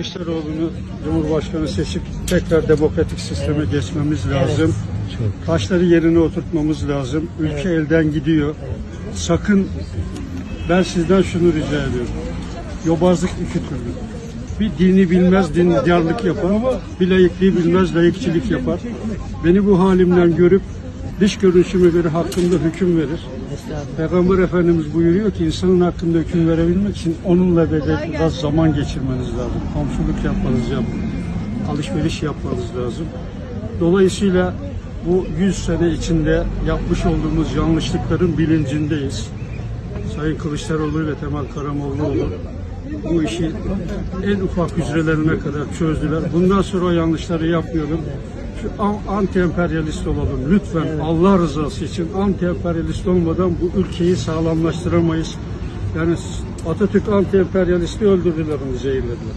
Kılıçdaroğlu'nu Cumhurbaşkanı seçip tekrar demokratik sisteme geçmemiz lazım. Taşları yerine oturtmamız lazım. Ülke elden gidiyor. Sakın ben sizden şunu rica ediyorum. Yobazlık iki türlü. Bir dini bilmez dindarlık yapar. Bir layıklığı bilmez layıkçılık yapar. Beni bu halimden görüp dış görünüşümü göre hakkında hüküm verir. Peygamber Efendimiz buyuruyor ki insanın hakkında hüküm verebilmek için onunla biraz zaman geçirmeniz lazım. Komşuluk yapmanız lazım. Alışveriş yapmanız lazım. Dolayısıyla bu 100 sene içinde yapmış olduğumuz yanlışlıkların bilincindeyiz. Sayın Kılıçdaroğlu ve Temel Karamollaoğlu bu işi en ufak hücrelerine kadar çözdüler. Bundan sonra o yanlışları yapmayalım. Şu anti-emperyalist olalım. Lütfen Allah rızası için anti-emperyalist olmadan bu ülkeyi sağlamlaştıramayız. Yani Atatürk anti-emperyalisti öldürdüler onu zehirlediler.